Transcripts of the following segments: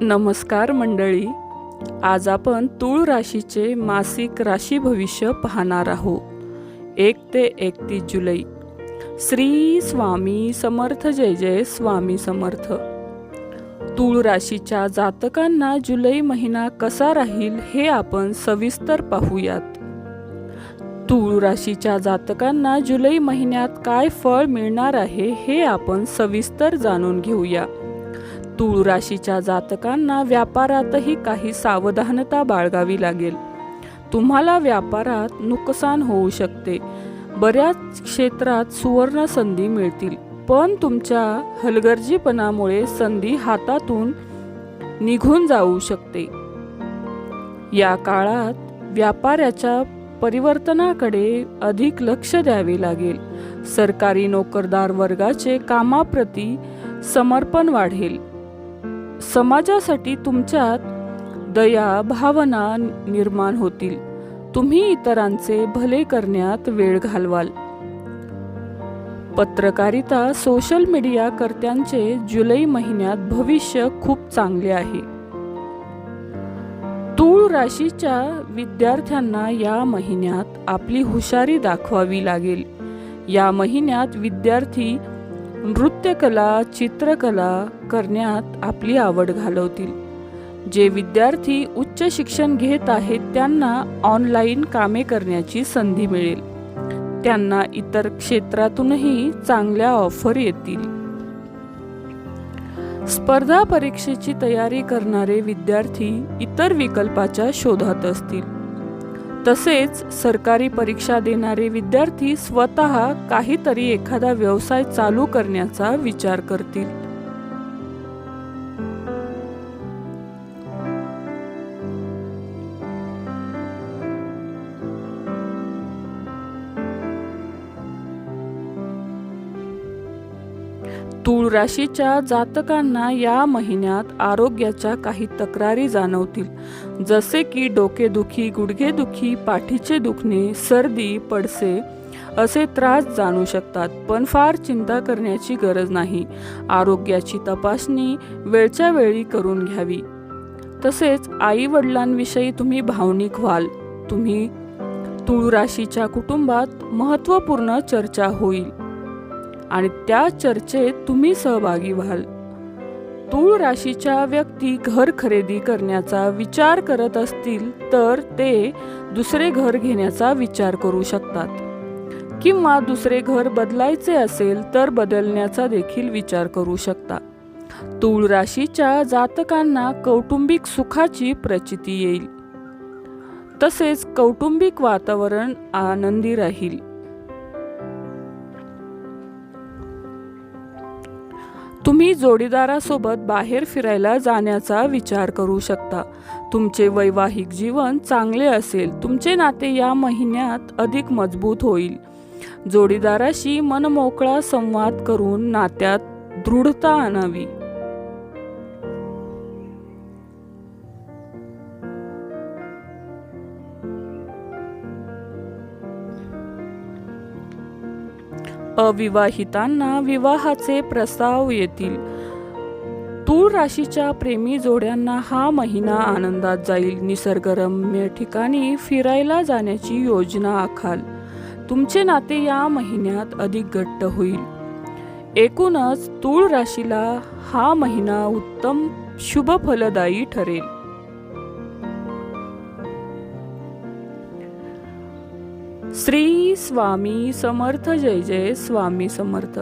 नमस्कार मंडळी. आज आपण तूळ राशीचे मासिक राशी भविष्य पाहणार आहोत. एक ते एकतीस जुलै. श्री स्वामी समर्थ जय जय स्वामी समर्थ. तूळ राशीच्या जातकांना जुलै महिना कसा राहील हे आपण सविस्तर पाहूयात. तूळ राशीच्या जातकांना जुलै महिन्यात काय फळ मिळणार आहे हे आपण सविस्तर जाणून घेऊया. तूळ राशीच्या जातकांना व्यापारातही काही सावधानता बाळगावी लागेल. तुम्हाला व्यापारात नुकसान होऊ शकते. बऱ्याच क्षेत्रात सुवर्ण संधी मिळतील पण तुमच्या हलगर्जीपणामुळे संधी हातातून निघून जाऊ शकते. या काळात व्यापाऱ्याच्या परिवर्तनाकडे अधिक लक्ष द्यावे लागेल. सरकारी नोकरदार वर्गाचे कामाप्रती समर्पण वाढेल. समाजासाठी तुमच्यात दया भावना निर्माण होतील. तुम्ही इतरांचे भले करण्यात वेळ घालवाल. पत्रकारिता सोशल मीडिया कर्त्यांचे जुलै महिन्यात भविष्य खूप चांगले आहे. तूळ राशीच्या विद्यार्थ्यांना या महिन्यात आपली हुशारी दाखवावी लागेल. या महिन्यात विद्यार्थी नृत्यकला चित्रकला करण्यात आपली आवड घालवतील. जे विद्यार्थी उच्च शिक्षण घेत आहेत त्यांना ऑनलाईन कामे करण्याची संधी मिळेल. त्यांना इतर क्षेत्रातूनही चांगल्या ऑफर येतील. स्पर्धा परीक्षेची तयारी करणारे विद्यार्थी इतर विकल्पाच्या शोधात असतील. तसेच सरकारी परीक्षा देणारे विद्यार्थी स्वतः काहीतरी एखादा व्यवसाय चालू करण्याचा विचार करतील. तूळ राशीच्या जातकांना या महिन्यात आरोग्याच्या काही तक्रारी जाणवतील. जसे की डोकेदुखी गुडघेदुखी पाठीचे दुखणे सर्दी पडसे असे त्रास जाणू शकतात पण फार चिंता करण्याची गरज नाही. आरोग्याची तपासणी वेळच्या वेळी करून घ्यावी. तसेच आई वडिलांविषयी तुम्ही भावनिक व्हाल. तुम्ही तूळ राशीच्या कुटुंबात महत्त्वपूर्ण चर्चा होईल. आणि त्या चर्चेत तुम्ही सहभागी व्हाल. तूळ राशीच्या व्यक्ती घर खरेदी करण्याचा विचार करत असतील तर ते दुसरे घर घेण्याचा विचार करू शकतात. किंवा दुसरे घर बदलायचे असेल तर बदलण्याचा देखील विचार करू शकता. तूळ राशीच्या जातकांना कौटुंबिक सुखाची प्रचिती येईल. तसेच कौटुंबिक वातावरण आनंदी राहील. तुम्ही जोडीदारासोबत बाहेर फिरायला जाण्याचा विचार करू शकता. तुमचे वैवाहिक जीवन चांगले असेल तुमचे नाते या महिन्यात अधिक मजबूत होईल. जोडीदाराशी मनमोकळा संवाद करून नात्यात दृढता आणावी. अविवाहितांना विवाहाचे प्रस्ताव येतील. तूळ राशीच्या प्रेमी जोड्यांना हा महिना आनंदात जाईल. निसर्गरम्य ठिकाणी फिरायला जाण्याची योजना आखाल. तुमचे नाते या महिन्यात अधिक घट्ट होईल. एकूणच तूळ राशीला हा महिना उत्तम शुभ फलदायी ठरेल. श्री स्वामी समर्थ जय जय स्वामी समर्थ.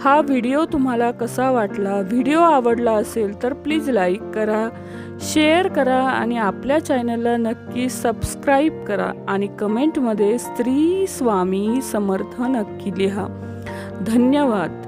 हा व्हिडिओ तुम्हाला कसा वाटला व्हिडिओ आवडला असेल तर प्लीज लाईक करा शेअर करा आणि आपल्या चॅनलला नक्की सबस्क्राईब करा आणि कमेंटमध्ये स्त्री स्वामी समर्थ नक्की लिहा. धन्यवाद.